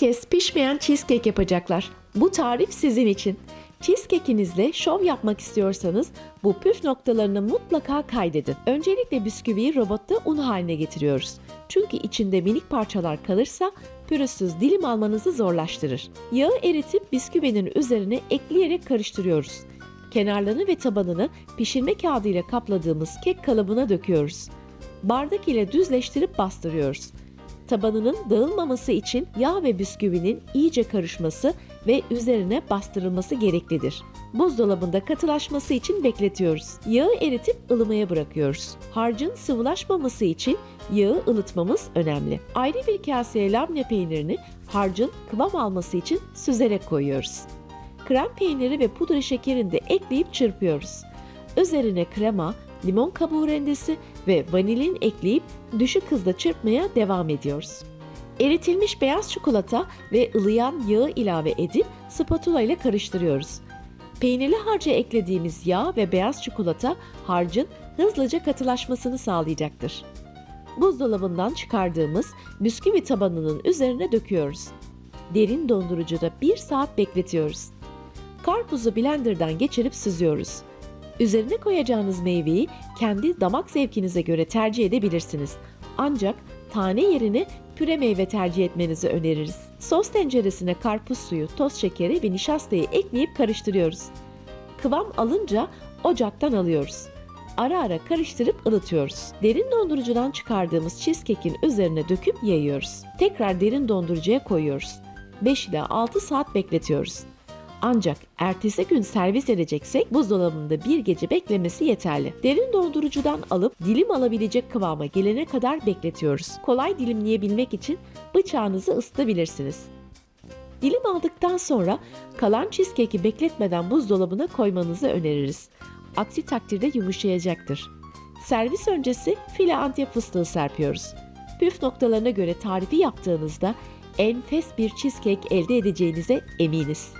kez pişmeyen cheesecake yapacaklar. Bu tarif sizin için. Cheesecake'inizle şov yapmak istiyorsanız bu püf noktalarını mutlaka kaydedin. Öncelikle bisküviyi robotta un haline getiriyoruz. Çünkü içinde minik parçalar kalırsa pürüzsüz dilim almanızı zorlaştırır. Yağı eritip bisküvinin üzerine ekleyerek karıştırıyoruz. Kenarlarını ve tabanını pişirme kağıdı ile kapladığımız kek kalıbına döküyoruz. Bardak ile düzleştirip bastırıyoruz. Tabanının dağılmaması için yağ ve bisküvinin iyice karışması ve üzerine bastırılması gereklidir. Buzdolabında katılaşması için bekletiyoruz. Yağı eritip ılımaya bırakıyoruz. Harcın sıvılaşmaması için yağı ılıtmamız önemli. Ayrı bir kaseye labne peynirini harcın kıvam alması için süzerek koyuyoruz. Krem peyniri ve pudra şekerini de ekleyip çırpıyoruz. Üzerine krema, limon kabuğu rendesi ve vanilin ekleyip düşük hızda çırpmaya devam ediyoruz. Eritilmiş beyaz çikolata ve ılıyan yağı ilave edip spatula ile karıştırıyoruz. Peynirli harca eklediğimiz yağ ve beyaz çikolata harcın hızlıca katılaşmasını sağlayacaktır. Buzdolabından çıkardığımız bisküvi tabanının üzerine döküyoruz. Derin dondurucuda 1 saat bekletiyoruz. Karpuzu blenderdan geçirip süzüyoruz. Üzerine koyacağınız meyveyi kendi damak zevkinize göre tercih edebilirsiniz. Ancak tane yerine püre meyve tercih etmenizi öneririz. Sos tenceresine karpuz suyu, toz şekeri ve nişastayı ekleyip karıştırıyoruz. Kıvam alınca ocaktan alıyoruz. Ara ara karıştırıp ılıtıyoruz. Derin dondurucudan çıkardığımız cheesecake'in üzerine döküp yayıyoruz. Tekrar derin dondurucuya koyuyoruz. 5 ila 6 saat bekletiyoruz. Ancak ertesi gün servis edeceksek buzdolabında bir gece beklemesi yeterli. Derin dondurucudan alıp dilim alabilecek kıvama gelene kadar bekletiyoruz. Kolay dilimleyebilmek için bıçağınızı ısıtabilirsiniz. Dilim aldıktan sonra kalan cheesecake'i bekletmeden buzdolabına koymanızı öneririz. Aksi takdirde yumuşayacaktır. Servis öncesi file antep fıstığı serpiyoruz. Püf noktalarına göre tarifi yaptığınızda enfes bir cheesecake elde edeceğinize eminiz.